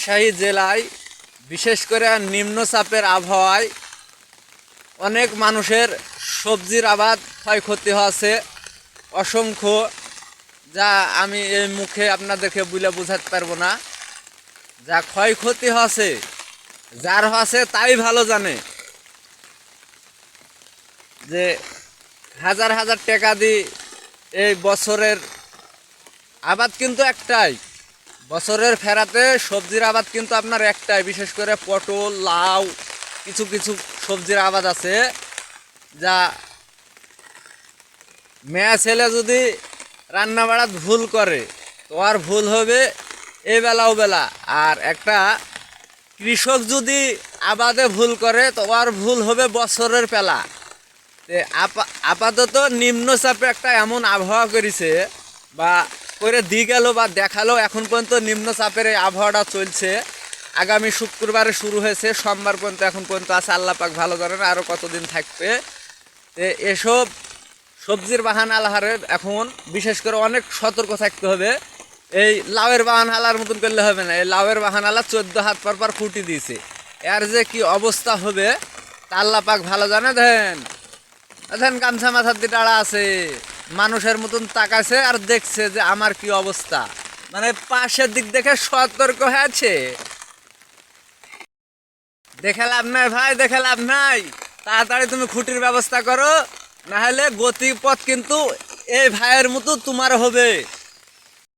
রাজশাহী জেলায়, বিশেষ করে নিম্নচাপের আবহাওয়ায়, অনেক মানুষের সবজির আবাদ ক্ষয়ক্ষতি হয়েছে। অসংখ্য, যা আমি এই মুখে আপনাদেরকে বুলে বোঝাতে পারব না। যা ক্ষয়ক্ষতি হয়েছে, যার হয়েছে তাই ভালো জানে। যে হাজার হাজার টাকা দিয়ে এই বছরের আবাদ কিন্তু একটাই। বছরের ফেরাতে সবজির আবাদ কিন্তু আপনার একটাই, বিশেষ করে পটল, লাউ, কিছু কিছু সবজির আবাদ আছে, যা মেয়া ছেলে যদি রান্না বাড়াত ভুল করে, তো আর ভুল হবে এই বেলাও বেলা। আর একটা কৃষক যদি আবাদে ভুল করে, তো আর ভুল হবে বছরের পেলা। আপাতত নিম্নচাপে একটা এমন আবহাওয়া করেছে, বা করে দিয়ে গেল বা দেখাল, এখন পর্যন্ত নিম্নচাপের এই আবহাওয়াটা চলছে। আগামী শুক্রবারে শুরু হয়েছে, সোমবার পর্যন্ত এখন পর্যন্ত আছে, আল্লাহ পাক ভালো জানেন আরও কতদিন থাকবে। এসব সবজির বাহান আলহারের এখন বিশেষ করে অনেক সতর্ক থাকতে হবে। এই লাউয়ের বাহান আলার মতন করলে হবে না, এই লাউয়ের বাহান আলা চোদ্দ হাত পর পর ফুটি দিয়েছে। এর যে কি অবস্থা হবে, তা আল্লাহ পাক ভালো জানে দেন দেখেন গামছা মাথার দিয়ে আছে। মানুষের মতন তাকাছে আর দেখছে যে আমার কি অবস্থা। মানে পাশের দিক দেখে সতর্ক হয়েছে দেখে লাভ নাই ভাই, দেখে লাভ নাই। তাড়াতাড়ি তুমি খুঁটির ব্যবস্থা করো, নাহলে গতিপথ কিন্তু এই ভাইয়ের মতো তোমার হবে।